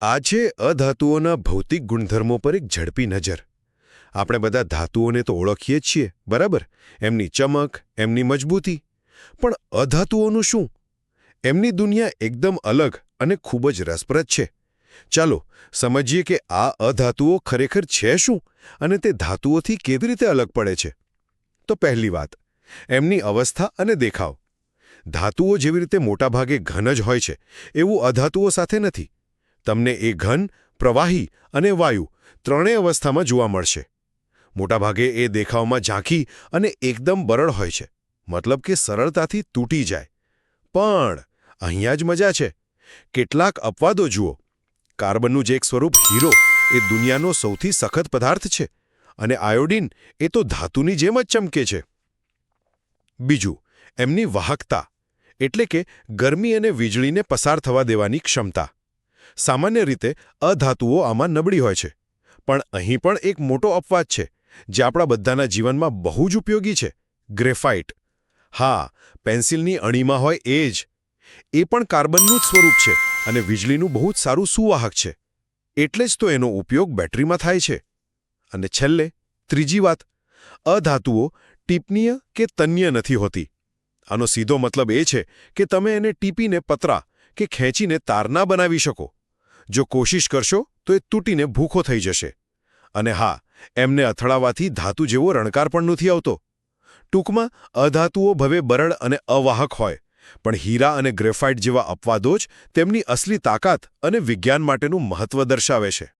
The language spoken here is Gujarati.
આ છે અધાતુઓના ભૌતિક ગુણધર્મો પર એક ઝડપી નજર. આપણે બધા ધાતુઓને તો ઓળખીએ છીએ, બરાબર? એમની ચમક, એમની મજબૂતી. પણ અધાતુઓનું શું? એમની દુનિયા એકદમ અલગ અને ખૂબ જ રસપ્રદ છે. ચાલો, સમજીએ કે આ અધાતુઓ ખરેખર છે શું અને તે ધાતુઓથી કેવી રીતે અલગ પડે છે. તો પહેલી વાત, એમની અવસ્થા અને દેખાવ. ધાતુઓ જેવી રીતે મોટાભાગે ઘન જ હોય છે, એવું અધાતુઓ સાથે નથી. તમને એ ઘન, પ્રવાહી અને વાયુ ત્રણેય અવસ્થામાં જોવા મળશે. મોટાભાગે એ દેખાવમાં ઝાંખી અને એકદમ બરડ હોય છે. મતલબ કે સરળતાથી તૂટી જાય. પણ અહીંયા જ મજા છે. કેટલાક અપવાદો જુઓ. કાર્બનનું જે એક સ્વરૂપ હીરો, એ દુનિયાનો સૌથી સખત પદાર્થ છે અને આયોડિન એ તો ધાતુની જેમ જ ચમકે છે. બીજું, એમની વાહકતા, એટલે કે ગરમી અને વીજળીને પસાર થવા દેવાની ક્ષમતા. સામાન્ય રીતે અધાતુઓ આમાં નબળી હોય છે. પણ અહીં પણ એક મોટો અપવાદ છે, જે આપણા બધાના જીવનમાં બહુ જ ઉપયોગી છે, ગ્રેફાઇટ. હા, પેન્સિલની અણીમાં હોય એ જ. એ પણ કાર્બનનું જ સ્વરૂપ છે અને વીજળીનું બહુ જ સારું સુવાહક છે. એટલે જ તો એનો ઉપયોગ બેટરીમાં થાય છે. અને છેલ્લે, ત્રીજી વાત, અધાતુઓ ટીપનીય કે તન્ય નથી હોતી? આનો સીધો મતલબ એ છે કે તમે એને ટીપીને, પતરા કે ખેંચીને તારના બનાવી શકો. જો કોશિશ કરશો, તો એ તૂટીને ભૂખો થઈ જશે. અને હા, એમને અથડાવાથી ધાતુ જેવો રણકાર પણ નથી આવતો. ટૂંકમાં, અધાતુઓ ભવે બરડ અને અવાહક હોય, પણ હીરા અને ગ્રેફાઇટ જેવા અપવાદો જ તેમની અસલી તાકાત અને વિજ્ઞાન માટેનું મહત્વ દર્શાવે છે.